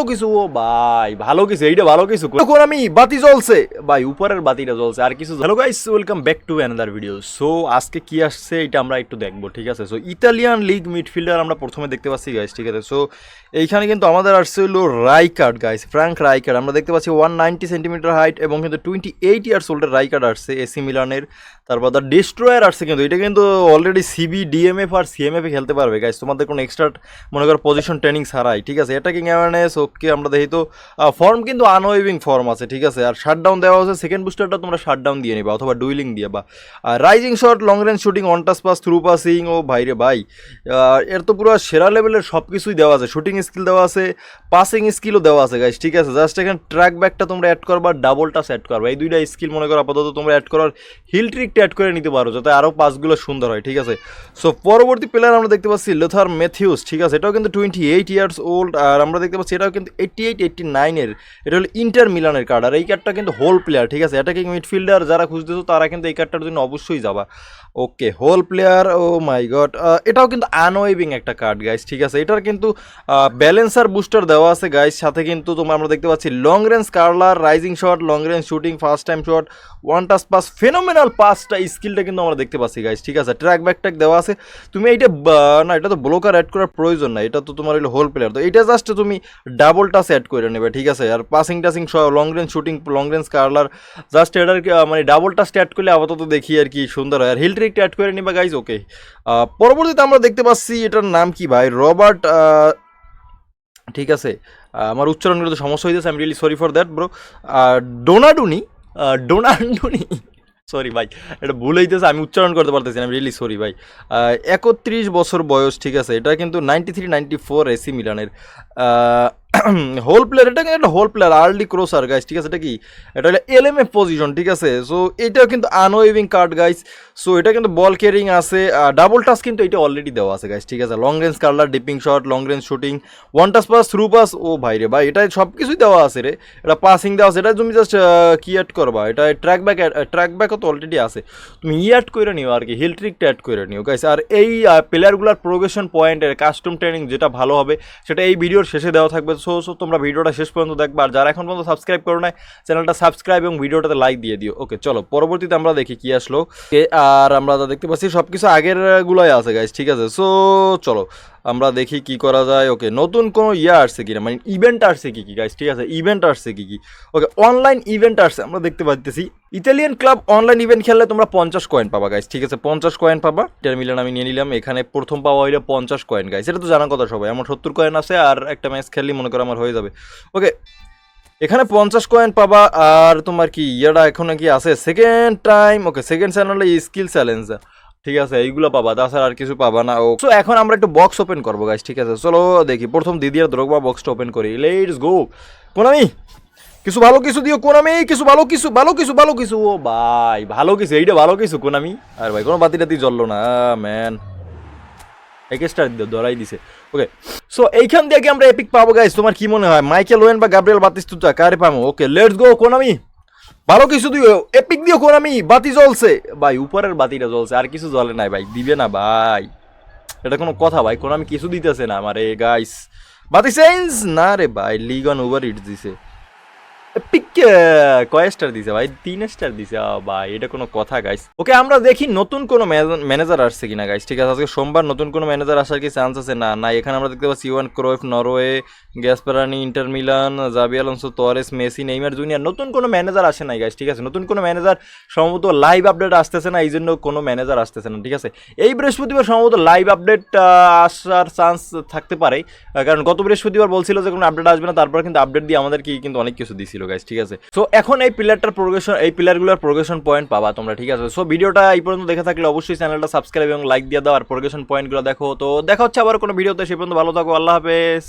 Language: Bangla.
ভালো কিছু, ও ভাই, ভালো কিছু, এইটা ভালো কিছু। এখন আমি বাতি জ্বলছে। ভাই, উপরের বাতিটা জ্বলছে, আর কিছু hello guys welcome back to another video so আজকে কি আসছে, এটা আমরা একটু দেখব, ঠিক আছে? সো ইতালিয়ান লিগ মিডফিল্ডার আমরা প্রথমে দেখতে পাচ্ছি গাইস ঠিক আছে? সো এইখানে কিন্তু আমাদের আসছে হলো রাইকার্ড গাইস ফ্র্যাঙ্ক রাইকার্ড আমরা দেখতে পাচ্ছি ওয়ান নাইনটি সেন্টিমিটার হাইট এবং কিন্তু টোয়েন্টি এইট ইয়ার্স ওল্ডের রাইকার্ড আসছে এসি মিলানের তারপর দ্য ডিস্ট্রয়ার আসছে কিন্তু, এটা কিন্তু অলরেডি সিবি ডিএমএফ আর সিএমএফ খেলতে পারবে গাইস তোমাদের কোনো এক্সট্রা মনে করো পজিশন ট্রেনিং ছাড়াই, ঠিক আছে? অ্যাটাকিং অ্যাওয়ারনেস ওকে আমরা দেখি তো ফর্ম কিন্তু আনওয়েভিং ফর্ম আছে, ঠিক আছে? আর শাটডাউন দেওয়া হচ্ছে সেকেন্ড বুস্টারটা তোমরা শাটডাউন দিয়ে নিবা, অথবা ডুইলিং দিয়ে বা rising shot long range shooting one touch pass through passing ও ভাইরে ভাই এর তো পুরো সেরা লেভেলের সব কিছুই দেওয়া আছে শুটিং স্কিল দেওয়া আছে পাসিং স্কিলও দেওয়া আছে গাইস ঠিক আছে? জাস্ট এখানে ট্র্যাক ব্যাকটা তোমরা অ্যাড করবা ডাবল টাস অ্যাড করবা, এই দুইটা স্কিল মনে করো আপাতত তোমরা অ্যাড করার হিল ট্রিকটা অ্যাড করে নিতে পারো, যাতে আরও পাসগুলো সুন্দর হয়, ঠিক আছে? সো পরবর্তী প্লেয়ার আমরা দেখতে পাচ্ছি লোথার ম্যাথিউস ঠিক আছে? এটাও কিন্তু টোয়েন্টি এইট ইয়ার্স ওল্ড আর আমরা দেখতে পাচ্ছি, এটাও কিন্তু এইট্টি এইট এইট্টি নাইনের এটা হলো ইন্টার মিলানের কার্ড আর এই কার্ডটা কিন্তু হোল প্লেয়ার ঠিক আছে? অ্যাটাকিং মিডফিল্ডার যারা খুঁজতেছো, তারা কিন্তু এই কার্ডটার জন্য অবশ্যই যাবা। Okay whole player oh my god এটাও কিন্তু আনওয়েভিং একটা কার্ড গাইস ঠিক আছে? এটার কিন্তু ব্যালেন্সার বুস্টার দেওয়া আছে গাইস সাথে কিন্তু তোমরা আমরা দেখতে পাচ্ছি long range curler rising shot long range shooting first time shot one touch pass phenomenal পাসটা স্কিলটা কিন্তু আমরা দেখতে পাচ্ছি গাইস ঠিক আছে? ট্র্যাক ব্যাক ট্যাক দেওয়া আছে। তুমি এইটা না, এটা তো ব্লোকার অ্যাড করার প্রয়োজন নাই, এটা তো তোমার হলো হোল প্লেয়ার তো এটা জাস্ট তুমি ডাবল টাচ অ্যাড করে নেবে, ঠিক আছে? আর পাসিং টাসিং সব long range shooting long range curler just এটার মানে ডাবল টাচ অ্যাড করলে আপাতত দেখি আর কি সুন্দর হয়। আর হিল ট্রিকটা অ্যাড করে নেবে গাইজ ওকে পরবর্তীতে আমরা দেখতে পাচ্ছি এটার নাম কি ভাই? রবার্ট ঠিক আছে? আমার উচ্চারণ করতে সমস্যা হইতেছে আমি really sorry for that bro Donadoni Donadoni sorry ভাই, এটা ভুল হইতেছে আমি উচ্চারণ করতে পারতেছি আমি রিয়েলি সরি ভাই। একত্রিশ বছর বয়স, ঠিক আছে? এটা কিন্তু ninety three ninety four AC মিলানের হোল প্লেয়ার এটা কিন্তু একটা whole player early crosser guys ঠিক আছে? এটা কি? এটা হলো এলএমএফ পজিশন ঠিক আছে? সো এটাও কিন্তু আনওয়েভিং কার্ড গাইস সো এটা কিন্তু বল কেয়ারিং আছে ডাবল টাচ কিন্তু এটা অলরেডি দেওয়া আছে গাইস ঠিক আছে? Long range curler dipping shot long range shooting one touch pass through pass ও ভাই রে ভাই এটা সব কিছুই দেওয়া আছে রে। এটা পাসিং দেওয়া আছে, এটা তুমি জাস্ট কি অ্যাড করবা? এটা ট্র্যাক ব্যাক ট্র্যাক ব্যাকও তো অলরেডি আছে। তুমি ই অ্যাড করে নিও আর কি হিল ট্রিকটা অ্যাড করে নিও গাইস আর এই প্লেয়ারগুলোর প্রোগ্রেশন পয়েন্টের কাস্টম ট্রেনিং যেটা ভালো হবে, সেটা এই ভিডিওর শেষে দেওয়া থাকবে। সো সো তোমরা ভিডিওটা শেষ পর্যন্ত দেখবা। আর যারা এখন পর্যন্ত সাবস্ক্রাইব করো না চ্যানেলটা সাবস্ক্রাইব এবং ভিডিওটাতে লাইক দিয়ে দিও। ওকে চলো, পরবর্তীতে আমরা দেখি কি আসলো। আর আমরা দেখতে পাচ্ছি সব কিছু আগের গুলোই আছে গাইজ ঠিক আছে? সো চলো আমরা দেখি কি করা যায়। ওকে নতুন কোনো ইয়ে আসছে কিনা? মানে ইভেন্ট আসছে কি কি গাইস ঠিক আছে ইভেন্ট আসছে কি কি? ওকে অনলাইন ইভেন্ট আসছে, আমরা দেখতে পাচ্ছি ইতালিয়ান ক্লাব অনলাইন ইভেন্ট খেললে তোমরা পঞ্চাশ কয়েন পাবা গাইস ঠিক আছে, পঞ্চাশ কয়েন পাবা। ইন্টার মিলান আমি নিয়ে নিলাম, এখানে প্রথম পাওয়া হইলে পঞ্চাশ কয়েন গাইস এটা তো জানার কথা সবাই, আমার সত্তর কয়েন আছে আর একটা ম্যাচ খেললেই মনে করো আমার হয়ে যাবে। ওকে এখানে পঞ্চাশ কয়েন পাবা আর তোমার কি ইয়েটা এখন কি আছে? সেকেন্ড টাইম ওকে সেকেন্ড চ্যানেলে স্কিল চ্যালেঞ্জ ঠিক আছে, এইগুলো পাবা, তাছাড়া আর কিছু পাবা না। ও সো এখন আমরা একটু বক্স ওপেন করব গাইস ঠিক আছে? চলো দেখি, প্রথম দিদি দিদিয়ার দ্রগবা বক্সটা ওপেন করি। লেটস গো কোনামি, কিছু ভালো কিছু দিও, কোনামি, কিছু ভালো কিছু ভালো কিছু ভালো কিছু। ও ভাই, ভালো কিছু, এইটা ভালো কিছু, কোনামি। আর ভাই, কোনো বাতি টাতি জ্বললো না ম্যান এক স্টার ধরাই দিছে। ওকে সো এইখান থেকে আমরা এপিক পাবো গাইস তোমার কি মনে হয়? মাইকেল ওয়েন বা গাব্রিয়েল বাতিস্তুতা, কারে পাবো? Okay let's go Konami. ভালো কিছু দিও। এপিক দিও কোন আমি? বাতি জ্বলছে। ভাই, উপরের বাতিটা জ্বলছে, আর কিছু জ্বলে নাই ভাই। দিবে না ভাই। এটা কোনো কথা ভাই, কোন আমি কিছু দিতেছে না আমার এ গাইস বাতি চেঞ্জ না রে ভাই লিগন ওভার ইট দিছে। পিক কয় স্টার দিছে ভাই, তিন স্টার দিছে। ভাই, এটা কোনো কথা গাইস ওকে আমরা দেখি নতুন কোনো ম্যানেজার আসছে কিনা গাইস ঠিক আছে, আজকে সোমবার নতুন কোনো ম্যানেজার আসার কি চান্স আছে? না না এখানে আমরা দেখতে পাচ্ছি নরওয়ে তোয়ারেস মেসি নেইমার নতুন কোনো ম্যানেজার আসে নাই গাইস ঠিক আছে, নতুন কোনো ম্যানেজার সম্ভবত লাইভ আপডেট আসতেছে না এই জন্য কোনো ম্যানেজার আসতেছে না, ঠিক আছে। এই বৃহস্পতিবার সম্ভবত লাইভ আপডেট আসার চান্স থাকতে পারে। কারণ গত বৃহস্পতিবার বলছিল যে কোনো আপডেট আসবে না, তারপর কিন্তু আপডেট দিয়ে আমাদের কি কিন্তু অনেক কিছু দিছিল। গাইস ঠিক আছে? সো এখন এই পিলারটার প্রোগ্রেশন এই পিলারগুলোর প্রোগ্রেশন পয়েন্ট পাবা তোমরা, ঠিক আছে? সো ভিডিওটা এই পর্যন্ত দেখে থাকলে অবশ্যই চ্যানেলটা সাবস্ক্রাইব এবং লাইক দিয়ে দাও, আর প্রোগ্রেশন পয়েন্টগুলো দেখো। তো দেখা হচ্ছে আবার কোনো ভিডিওতে সে পর্যন্ত ভালো থাকো, আল্লাহ হাফেজ।